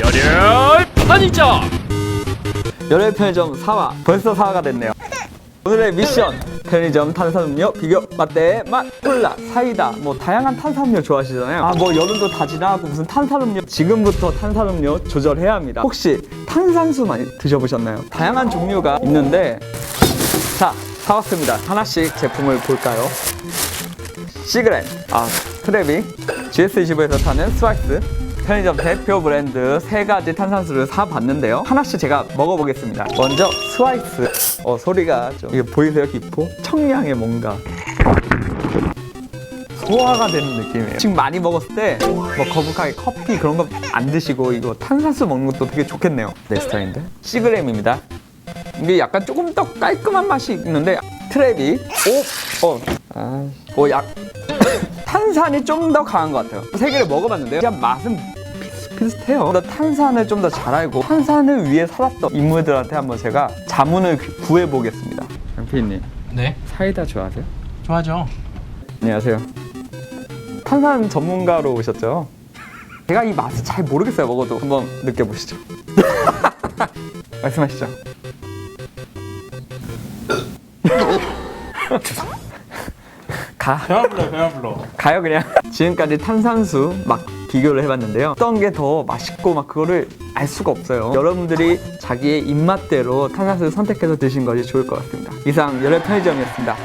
열혈 편의점 열혈 편의점 4화. 벌써 4화가 됐네요. 오늘의 미션. 편의점 탄산음료 비교 맛대 맛 콜라 사이다. 뭐 다양한 탄산음료 좋아하시잖아요. 아 뭐 여름도 다 지나고 무슨 탄산음료. 지금부터 탄산음료 조절해야 합니다. 혹시 탄산수 많이 드셔보셨나요? 다양한 종류가 있는데. 자 사왔습니다. 하나씩 제품을 볼까요? 시그렌. 아 트레비. GS25에서 타는 스와이스 편의점 대표 브랜드 세 가지 탄산수를 사봤는데요. 하나씩 제가 먹어보겠습니다. 먼저 스와이스 어 소리가 좀 이게 보이세요? 기포? 청량의 뭔가. 소화가 되는 느낌이에요. 지금 많이 먹었을 때 뭐 거북하게 커피 그런 거 안 드시고 이거 탄산수 먹는 것도 되게 좋겠네요. 내 스타일인데? 시그램입니다. 이게 약간 조금 더 깔끔한 맛이 있는데 트랩이 오, 어, 아, 오, 약 탄산이 좀 더 강한 것 같아요. 세 개를 먹어봤는데 그냥 맛은 비슷비슷해요. 나 탄산을 좀 더 잘 알고 탄산을 위해 살았던 인물들한테 한번 제가 자문을 구해 보겠습니다. 양피님 네 사이다 좋아하세요? 좋아하죠 안녕하세요. 탄산 전문가로 오셨죠? 제가 이 맛을 잘 모르겠어요. 먹어도 한번 느껴보시죠. 말씀하시죠. 가. 배가 불러 배가 불러 가요 그냥. 지금까지 탄산수 막 비교를 해봤는데요. 어떤 게 더 맛있고 막 그거를 알 수가 없어요. 여러분들이 자기의 입맛대로 탄산수를 선택해서 드신 것이 좋을 것 같습니다. 이상 열혈 편의점이었습니다